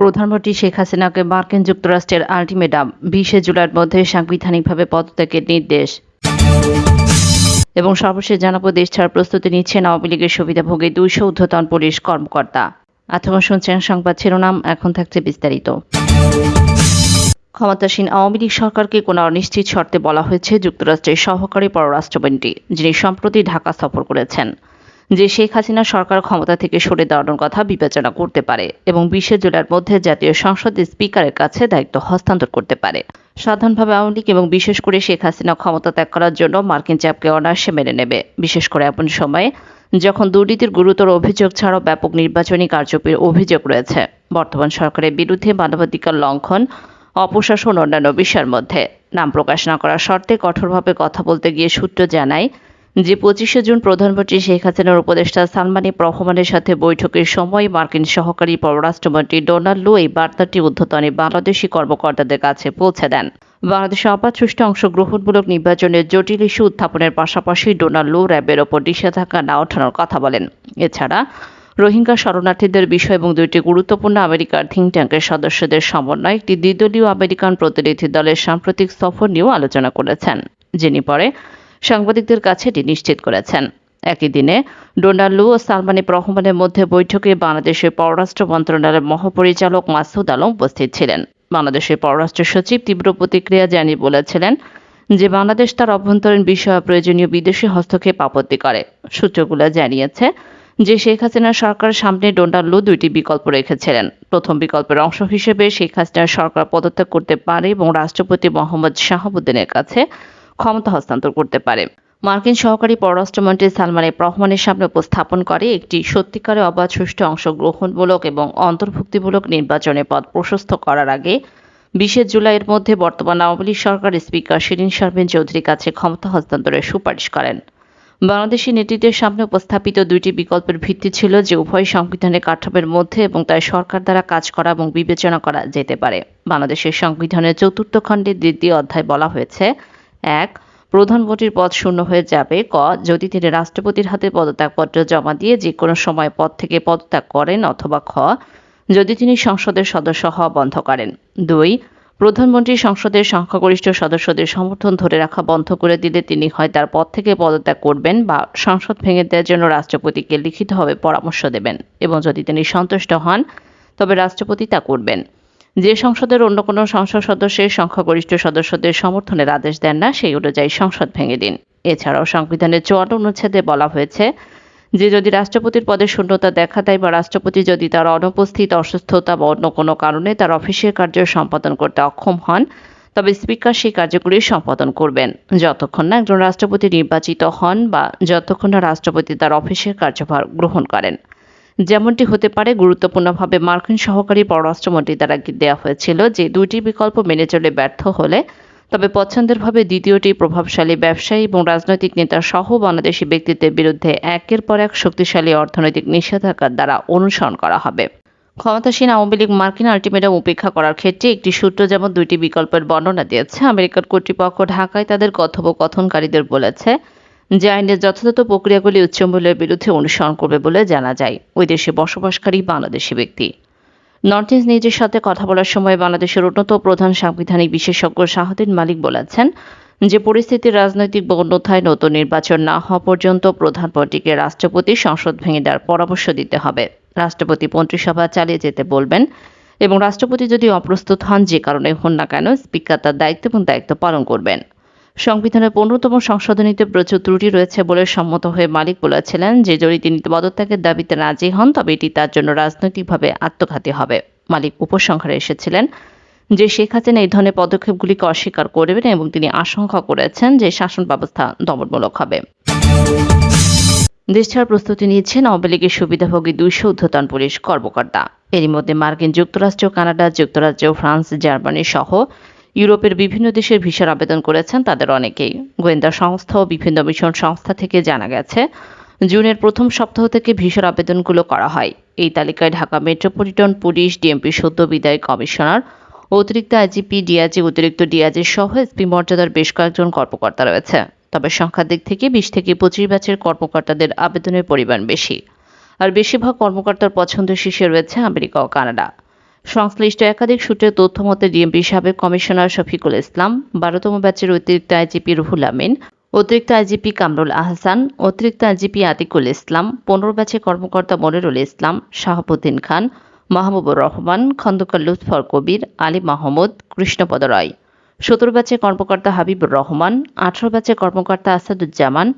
প্রধানমন্ত্রী শেখ হাসিনাকে মার্কিন যুক্তরাষ্ট্রের আলটিমেটাম, বিশে জুলাইয়ের মধ্যে সাংবিধানিকভাবে পদত্যাগের নির্দেশ। এবং সর্বশেষ জানাব, দেশ ছাড়ার প্রস্তুতি নিচ্ছেন আওয়ামী লীগের সুবিধাভোগী দুইশো ঊর্ধ্বতন পুলিশ কর্মকর্তা। এতক্ষণ শুনছেন সংবাদ শিরোনাম, এখন থাকছে বিস্তারিত। ক্ষমতাসীন আওয়ামী লীগ সরকারকে কোনো অনিশ্চিত শর্তে বলা হয়েছে যুক্তরাষ্ট্রের সহকারী পররাষ্ট্রমন্ত্রী, যিনি সম্প্রতি ঢাকা সফর করেছেন। যে শেখ হাসিনা সরকার ক্ষমতা থেকে সরে দাঁড়ানোর কথা বিবেচনা করতে পারে এবং বিশে জুলাইয়ের মধ্যে জাতীয় সংসদের স্পিকারের কাছে দায়িত্ব হস্তান্তর করতে পারে। সাধারণভাবে আওয়ামী লীগ এবং বিশেষ করে শেখ হাসিনা ক্ষমতা ত্যাগ করার জন্য মার্কিন চাপকে অনায়াসে মেনে নেবে। বিশেষ করে এমন সময়ে যখন দুর্নীতির গুরুতর অভিযোগ ছাড়াও ব্যাপক নির্বাচনী কারচুপির অভিযোগ রয়েছে। বর্তমান সরকারের বিরুদ্ধে মানবাধিকার লঙ্ঘন, অপশাসন অন্যান্য বিষয়ের মধ্যে। নাম প্রকাশ না করার শর্তে কঠোরভাবে কথা বলতে গিয়ে সূত্র জানায় যে পঁচিশে জুন প্রধানমন্ত্রী শেখ হাসিনার উপদেষ্টা সালমানি রহমানের সাথে বৈঠকের সময় মার্কিন সহকারী পররাষ্ট্রমন্ত্রী ডোনাল্ড লু এই বার্তাটি উদ্ধতনে বাংলাদেশি কর্মকর্তাদের কাছে পৌঁছে দেন। বাংলাদেশে অবাধ সুষ্ঠু অংশগ্রহণমূলক নির্বাচনের জটিল ইস্যু উত্থাপনের পাশাপাশি ডোনাল্ড লু র্যাবের ওপর নিষেধাজ্ঞা না ওঠানোর কথা বলেন। এছাড়া রোহিঙ্গা শরণার্থীদের বিষয় এবং দুইটি গুরুত্বপূর্ণ আমেরিকার থিঙ্ক ট্যাঙ্কের সদস্যদের সমন্বয়ে একটি দ্বিদলীয় আমেরিকান প্রতিনিধি দলের সাম্প্রতিক সফর নিয়েও আলোচনা করেছেন। যিনি পরে সাংবাদিকদের কাছে এটি নিশ্চিত করেছেন। একই দিনে ডোনাল্ড লু ও সালমানি রহমানের মধ্যে বৈঠকে বাংলাদেশের পররাষ্ট্র মন্ত্রণালয়ের মহাপরিচালক মাসুদ আলম উপস্থিত ছিলেন। বাংলাদেশের পররাষ্ট্র সচিব তীব্র প্রতিক্রিয়া জানিয়ে বলেছিলেন যে বাংলাদেশ তার অভ্যন্তরীণ বিষয়ে প্রয়োজনীয় বিদেশি হস্তক্ষেপ আপত্তি করে। সূত্রগুলো জানিয়েছে যে শেখ হাসিনার সরকার সামনে ডোনাল্ড লু দুইটি বিকল্প রেখেছিলেন। প্রথম বিকল্পের অংশ হিসেবে শেখ হাসিনার সরকার পদত্যাগ করতে পারে এবং রাষ্ট্রপতি মোহাম্মদ শাহাবুদ্দিনের কাছে ক্ষমতা হস্তান্তর করতে পারে। মার্কিন সহকারী পররাষ্ট্রমন্ত্রী সালমানে রহমানের সামনে উপস্থাপন করে একটি সত্যিকারে অবাধ সুষ্ঠু অংশগ্রহণমূলক এবং অন্তর্ভুক্তিমূলক নির্বাচনে পথ প্রশস্ত করার আগে বিশে জুলাইয়ের মধ্যে বর্তমান আওয়ামী লীগ সরকারের স্পিকার শিরিন শারমিন চৌধুরীর কাছে ক্ষমতা হস্তান্তরের সুপারিশ করেন। বাংলাদেশি নেতৃত্বের সামনে উপস্থাপিত দুইটি বিকল্পের ভিত্তি ছিল যে উভয় সংবিধানের কাঠামোর মধ্যে এবং তাই সরকার দ্বারা কাজ করা এবং বিবেচনা করা যেতে পারে। বাংলাদেশের সংবিধানের চতুর্থ খণ্ডের দ্বিতীয় অধ্যায় বলা হয়েছে এক প্রধানমন্ত্রীর পদ শূন্য হয়ে যাবে। ক, যদি তিনি রাষ্ট্রপতির হাতে পদত্যাগপত্র জমা দিয়ে যে কোনো সময় পদ থেকে পদত্যাগ করেন অথবা খ, যদি তিনি সংসদের সদস্য হওয়া বন্ধ করেন। দুই প্রধানমন্ত্রী সংসদের সংখ্যাগরিষ্ঠ সদস্যদের সমর্থন ধরে রাখা বন্ধ করে দিলে তিনি হয় তার পদ থেকে পদত্যাগ করবেন বা সংসদ ভেঙে দেওয়ার জন্য রাষ্ট্রপতিকে লিখিতভাবে পরামর্শ দেবেন। এবং যদি তিনি সন্তুষ্ট হন, তবে রাষ্ট্রপতি তা করবেন। যে সংসদের অন্য কোনো সংসদ সদস্যের সংখ্যাগরিষ্ঠ সদস্যদের সমর্থনের আদেশ দেন না, সেই অনুযায়ী সংসদ ভেঙে দিন। এছাড়াও সংবিধানের চুয়ান্ন অনুচ্ছেদে বলা হয়েছে, যে যদি রাষ্ট্রপতির পদে শূন্যতা দেখা দেয় বা রাষ্ট্রপতি যদি তার অনুপস্থিত অসুস্থতা বা অন্য কোনো কারণে তার অফিসের কার্য সম্পাদন করতে অক্ষম হন, তবে স্পিকার সেই কার্যগুলি সম্পাদন করবেন। যতক্ষণ না একজন রাষ্ট্রপতি নির্বাচিত হন বা যতক্ষণ না রাষ্ট্রপতি তার অফিসের কার্যভার গ্রহণ করেন। যেমনটি হতে পারে, গুরুত্বপূর্ণভাবে মার্কিন সহকারী পররাষ্ট্রমন্ত্রী দ্বারা দেওয়া হয়েছিল যে দুইটি বিকল্প মেনে চলে ব্যর্থ হলে, তবে পছন্দেরভাবে দ্বিতীয়টি প্রভাবশালী ব্যবসায়ী এবং রাজনৈতিক নেতা সহ বাংলাদেশি ব্যক্তিত্বের বিরুদ্ধে একের পর এক শক্তিশালী অর্থনৈতিক নিষেধাজ্ঞার দ্বারা অনুসরণ করা হবে। ক্ষমতাসীন আওয়ামী লীগ মার্কিন আলটিমেটাম উপেক্ষা করার ক্ষেত্রে একটি সূত্র যেমন দুইটি বিকল্পের বর্ণনা দিয়েছে, আমেরিকার কর্তৃপক্ষ ঢাকায় তাদের কথোপকথনকারীদের বলেছে যে আইনের যথাযথ প্রক্রিয়াগুলি উচ্চমূল্যের বিরুদ্ধে অনুসরণ করবে বলে জানা যায়। ওই দেশে বসবাসকারী বাংলাদেশি ব্যক্তি। নর্থ ইস্ট নিউজের সাথে কথা বলার সময় বাংলাদেশের উন্নত প্রধান সাংবিধানিক বিশেষজ্ঞ শাহদিন মালিক বলেছেন যে পরিস্থিতি রাজনৈতিক অন্যথায় নতুন নির্বাচন না হওয়া পর্যন্ত প্রধানমন্ত্রীকে রাষ্ট্রপতি সংসদ ভেঙে দেওয়ার পরামর্শ দিতে হবে। রাষ্ট্রপতি মন্ত্রিসভা চালিয়ে যেতে বলবেন এবং রাষ্ট্রপতি যদি অপ্রস্তুত হন যে কারণে হন না কেন, স্পিকার তার দায়িত্ব এবং দায়িত্ব পালন করবেন। সংবিধানের পনেরোতম সংশোধনীতে প্রচুর ত্রুটি রয়েছে বলে সম্মত হয়ে মালিক বলেছিলেন। যে যদি তিনি পদত্যাগের দাবিতে রাজি হন, তবে এটি তার জন্য রাজনৈতিকভাবে আত্মঘাতী হবে। মালিক উপসংহারে এসেছিলেন যে শেখ হাসিনা এই ধরনের পদক্ষেপগুলিকে অস্বীকার করবেন এবং তিনি আশঙ্কা করেছেন যে শাসন ব্যবস্থা দমনমূলক হবে। দেশ ছাড়ার প্রস্তুতি নিচ্ছেন আওয়ামী লীগের সুবিধাভোগী দুইশো ঊর্ধ্বতন পুলিশ কর্মকর্তা। এরই মধ্যে মার্কিন যুক্তরাষ্ট্র, কানাডা, যুক্তরাজ্য, ফ্রান্স, জার্মানি সহ ইউরোপের বিভিন্ন দেশের ভিসার আবেদন করেছেন তাদের অনেকেই। গোয়েন্দা সংস্থা ও বিভিন্ন মিশন সংস্থা থেকে জানা গেছে, জুনের প্রথম সপ্তাহ থেকে ভিসার আবেদনগুলো করা হয়। এই তালিকায় ঢাকা মেট্রোপলিটন পুলিশ, ডিএমপি সদ্য বিদায় কমিশনার, অতিরিক্ত আইজিপি ডিআইজি, অতিরিক্ত ডিআইজি সহ এসপি মর্যাদার বেশ কয়েকজন কর্মকর্তা রয়েছে। তবে সংখ্যার দিক থেকে বিশ থেকে পঁচিশ ব্যাচের কর্মকর্তাদের আবেদনের পরিমাণ বেশি। আর বেশিরভাগ কর্মকর্তার পছন্দের শীর্ষে রয়েছে আমেরিকা ও কানাডা। সংশ্লিষ্ট একাধিক সূত্রে তথ্য মতে ডিএমপি সাবেক কমিশনার শফিকুল ইসলাম, বারোতম ব্যাচের অতিরিক্ত আইজিপি রুহুল আমিন, অতিরিক্ত আইজিপি কামরুল আহসান, অতিরিক্ত আইজিপি আতিকুল ইসলাম, পনেরো ব্যাচের কর্মকর্তা মনিরুল ইসলাম, শাহাবুদ্দিন খান, মাহবুবুর রহমান, খন্দকার লুৎফর কবির, আলী মাহমুদ, কৃষ্ণপদ রায়। সতেরো ব্যাচের কর্মকর্তা হাবিবুর রহমান, আঠারো ব্যাচের কর্মকর্তা আসাদুজ্জামান,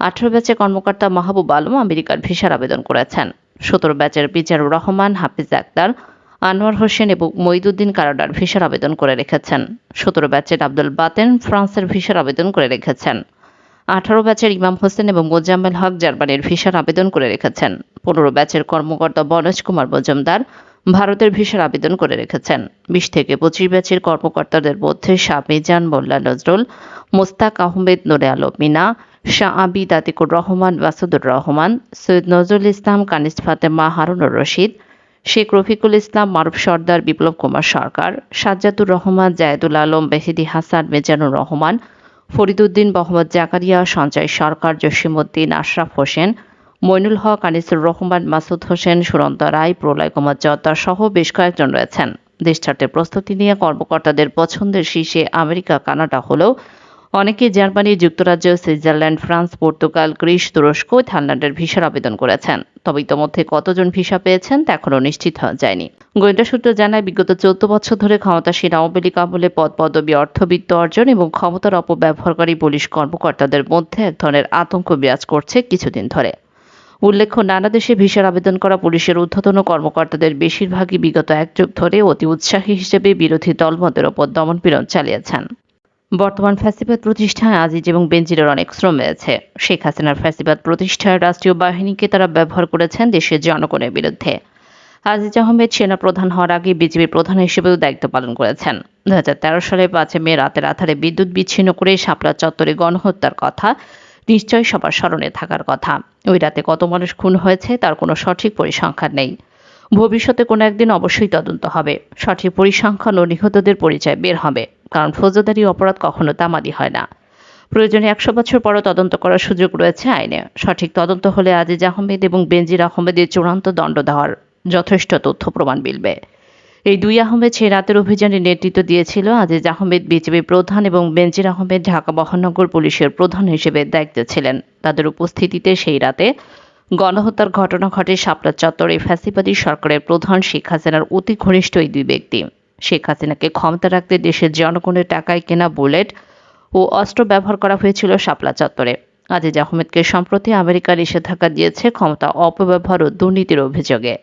আঠারো ব্যাচের কর্মকর্তা মাহবুব আলম আমেরিকার ভিসার আবেদন করেছেন। সতেরো ব্যাচের বিচারুর রহমান হাফিজ আক্তার আনোয়ার হোসেন এবং মঈদুদ্দিন কানাডার ভিসার আবেদন করে রেখেছেন। সতেরো ব্যাচের আব্দুল বাতেন ফ্রান্সের ভিসার আবেদন করে রেখেছেন। আঠারো ব্যাচের ইমাম হোসেন এবং মোজাম্মেল হক জার্মানির ভিসার আবেদন করে রেখেছেন। পনেরো ব্যাচের কর্মকর্তা বনজ কুমার মজুমদার ভারতের ভিসার আবেদন করে রেখেছেন। বিশ থেকে পঁচিশ ব্যাচের কর্মকর্তাদের মধ্যে শাহ মিজান, মোল্লা নজরুল, মোস্তাক আহমেদ, নোরে আলম মিনা, শাহ আবিদ আতিকুর রহমান, মাসুদুর রহমান, সৈয়দ নজরুল ইসলাম কানিস ফাতেমা, হারুনুর রশিদ শেখ রফিকুল ইসলাম, মারুফ সর্দার, বিপ্লব কুমার সরকার সাজ্জাতুর রহমান, জায়েদুল আলম বেহিদি হাসান, মেজানুর রহমান ফরিদুদ্দিন মোহাম্মদ জাকারিয়া, সঞ্জয় সরকার, জসিমউদ্দিন, আশরাফ হোসেন, মইনুল হক, আনিসুর রহমান, মাসুদ হোসেন সুরন্ত রায়, প্রলয় কুমার জত্তা সহ বেশ কয়েকজন রয়েছেন। দেশ ছাড়তে প্রস্তুতি নিয়ে কর্মকর্তাদের পছন্দের শীর্ষে আমেরিকা, কানাডা হলেও অনেকে জার্মানি, যুক্তরাজ্য, সুইজারল্যান্ড, ফ্রান্স, পর্তুগাল, গ্রিস, তুরস্ক, থাইল্যান্ডের ভিসার আবেদন করেছেন। তবে ইতোমধ্যে কতজন ভিসা পেয়েছেন তা এখনও নিশ্চিত হওয়া যায়নি। গোয়েন্দা সূত্র জানায়, বিগত চোদ্দ বছর ধরে ক্ষমতাসীন আওয়ামী লীগ আমলে পদ পদবি, অর্থবিত্ত অর্জন এবং ক্ষমতার অপব্যবহারকারী পুলিশ কর্মকর্তাদের মধ্যে এক ধরনের আতঙ্ক বিরাজ করছে কিছুদিন ধরে। উল্লেখ্য, নানা দেশে ভিসার আবেদন করা পুলিশের ঊর্ধ্বতন কর্মকর্তাদের বেশিরভাগই বিগত এক যুগ ধরে অতি উৎসাহী হিসেবে বিরোধী দলমতের ওপর দমনপীড়ন চালিয়েছেন। বর্তমান ফ্যাসিবাদ প্রতিষ্ঠায় আজিজ এবং বেনজিরের অনেক শ্রম রয়েছে শেখ হাসিনার ফ্যাসিবাদ প্রতিষ্ঠায় রাষ্ট্রীয় বাহিনীকে তারা ব্যবহার করেছেন দেশের জনগণের বিরুদ্ধে। আজিজ আহমেদ সেনা প্রধান হওয়ার আগে বিজেপি প্রধান হিসেবেও দায়িত্ব পালন করেছেন। দু হাজার তেরো সালে পাঁচে মে রাতের আধারে বিদ্যুৎ বিচ্ছিন্ন করে শাপলা চত্বরে গণহত্যার কথা নিশ্চয়ই সবার স্মরণে থাকার কথা। ওই রাতে কত মানুষ খুন হয়েছে তার কোনো সঠিক পরিসংখ্যান নেই। ভবিষ্যতে কোনো একদিন অবশ্যই তদন্ত হবে। সঠিক পরিসংখ্যান ও নিহতদের পরিচয় বের হবে। কারণ ফৌজদারি অপরাধ কখনো তামাদি হয় না। প্রয়োজনে একশো বছর পরও তদন্ত করার সুযোগ রয়েছে আইনে। সঠিক তদন্ত হলে আজিজ আহমেদ এবং বেনজির আহমেদের চূড়ান্ত দণ্ড দেওয়ার যথেষ্ট তথ্য প্রমাণ মিলবে। এই দুই আহমেদ সেই রাতের অভিযানে নেতৃত্ব দিয়েছিল আজিজ আহমেদ বিজেপি প্রধান এবং বেনজির আহমেদ ঢাকা মহানগর পুলিশের প্রধান হিসেবে দায়িত্বে ছিলেন। তাদের উপস্থিতিতে সেই রাতে গণহত্যার ঘটনা ঘটে শাপলা চত্বরে ফ্যাসিবাদী সরকারের প্রধান শেখ হাসিনার অতি ঘনিষ্ঠ এই দুই ব্যক্তি। শেখ হাসিনাকে ক্ষমতা রাখতে দেশের জনগণের টাকায় কেনা বুলেট ও অস্ত্র ব্যবহার করা হয়েছিল শাপলা চত্বরে। আজিজ আহমেদকে সম্প্রতি আমেরিকা নিষেধাজ্ঞা দিয়েছে ক্ষমতা অপব্যবহার ও দুর্নীতির অভিযোগে।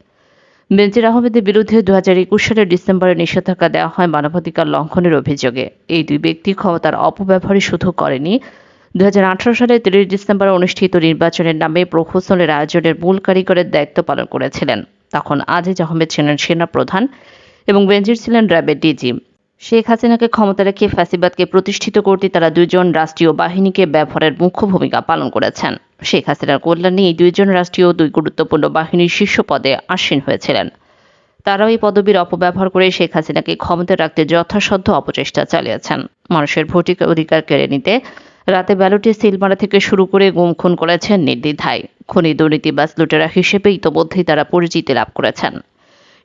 বেনজির আহমেদের বিরুদ্ধে দু হাজার একুশ সালের ডিসেম্বরে নিষেধাজ্ঞা দেওয়া হয় মানবাধিকার লঙ্ঘনের অভিযোগে। এই দুই ব্যক্তি ক্ষমতার অপব্যবহারই শুধু করেনি। দু সালে তিরিশ ডিসেম্বর অনুষ্ঠিত নির্বাচনের নামে প্রহসনের আয়োজনের মূল কারিগরের দায়িত্ব পালন করেছিলেন। তখন আজিজ আহমেদ ছিলেন সেনা প্রধান। এবং বেনজির ছিলেন র্যাবের ডিজি। শেখ হাসিনাকে ক্ষমতা রেখে ফ্যাসিবাদকে প্রতিষ্ঠিত করতে তারা দুজন রাষ্ট্রীয় বাহিনীকে ব্যবহারের মুখ্য ভূমিকা পালন করেছেন। শেখ হাসিনার কল্যাণে এই দুইজন রাষ্ট্রীয় দুই গুরুত্বপূর্ণ বাহিনীর শীর্ষ পদে আসীন হয়েছিলেন। তারাও এই পদবীর অপব্যবহার করে শেখ হাসিনাকে ক্ষমতা রাখতে যথাসাধ্য অপচেষ্টা চালিয়েছেন। মানুষের ভোটিক অধিকার কেড়ে নিতে রাতে ব্যালটে সিলমারা থেকে শুরু করে গুম খুন করেছেন নির্দ্বিধায়। খনি দুর্নীতিবাজ লুটেরা হিসেবে ইতোমধ্যেই তারা পরিচিতি লাভ করেছেন।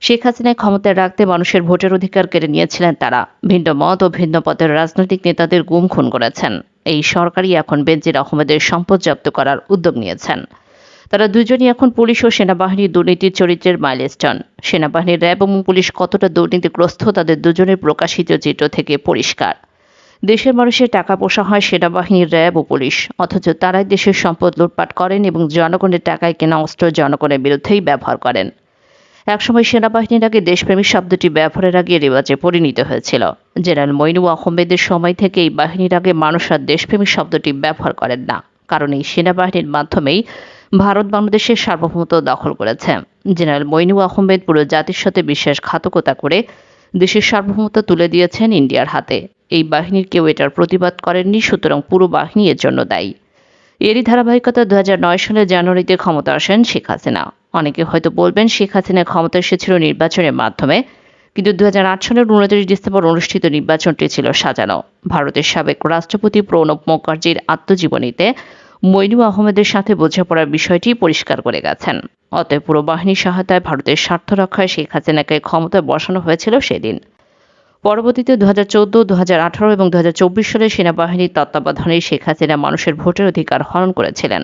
শেখ হাসিনায় ক্ষমতায় রাখতে মানুষের ভোটের অধিকার কেড়ে নিয়েছিলেন তারা। ভিন্ন মত ও ভিন্ন পদের রাজনৈতিক নেতাদের গুম খুন করেছেন। এই সরকারই এখন বেনজির আহমেদের সম্পদ জব্দ করার উদ্যোগ নিয়েছেন। তারা দুজনই এখন পুলিশ ও সেনাবাহিনীর দুর্নীতির চরিত্রের মাইলস্টোন। সেনাবাহিনীর র্যাব এবং পুলিশ কতটা দুর্নীতিগ্রস্ত তাদের দুজনের প্রকাশিত চিত্র থেকে পরিষ্কার। দেশের মানুষের টাকা পোষা হয় সেনাবাহিনীর র্যাব ও পুলিশ। অথচ তারাই দেশের সম্পদ লুটপাট করেন এবং জনগণের টাকায় কেনা অস্ত্র জনগণের বিরুদ্ধেই ব্যবহার করেন। একসময় সেনাবাহিনীর আগে দেশপ্রেমিক শব্দটি ব্যবহারের আগে রেওয়াজে পরিণত হয়েছিল। জেনারেল মইনু আহমেদের সময় থেকে এই বাহিনীর আগে মানুষ আর দেশপ্রেমিক শব্দটি ব্যবহার করেন না, কারণ এই সেনাবাহিনীর মাধ্যমেই ভারত বাংলাদেশের সার্বভৌমত্ব দখল করেছে। জেনারেল মইনু আহমেদ পুরো জাতির সাথে বিশ্বাসঘাতকতা করে দেশের সার্বভৌমত্ব তুলে দিয়েছেন ইন্ডিয়ার হাতে। এই বাহিনীর কেউ এটার প্রতিবাদ করেননি, সুতরাং পুরো বাহিনী এর জন্য দায়ী। এরই ধারাবাহিকতা দু সালের জানুয়ারিতে ক্ষমতা আসেন শেখ হাসিনা। অনেকে হয়তো বলবেন শেখ হাসিনা ক্ষমতা এসেছিল নির্বাচনের মাধ্যমে, কিন্তু দু হাজার আট সালের উনত্রিশ ডিসেম্বর অনুষ্ঠিত নির্বাচনটি ছিল সাজানো। ভারতের সাবেক রাষ্ট্রপতি প্রণব মুখার্জির আত্মজীবনীতে মইনু আহমেদের সাথে বোঝাপড়ার বিষয়টি পরিষ্কার করে গেছেন। অতএব পুরো বাহিনীর সহায়তায় ভারতের স্বার্থ রক্ষায় শেখ হাসিনাকে ক্ষমতায় বসানো হয়েছিল সেদিন। পরবর্তীতে দু হাজার চোদ্দ দু হাজার আঠারো এবং দু হাজার চব্বিশ সালে সেনাবাহিনীর তত্ত্বাবধানে শেখ হাসিনা মানুষের ভোটের অধিকার হরণ করেছিলেন।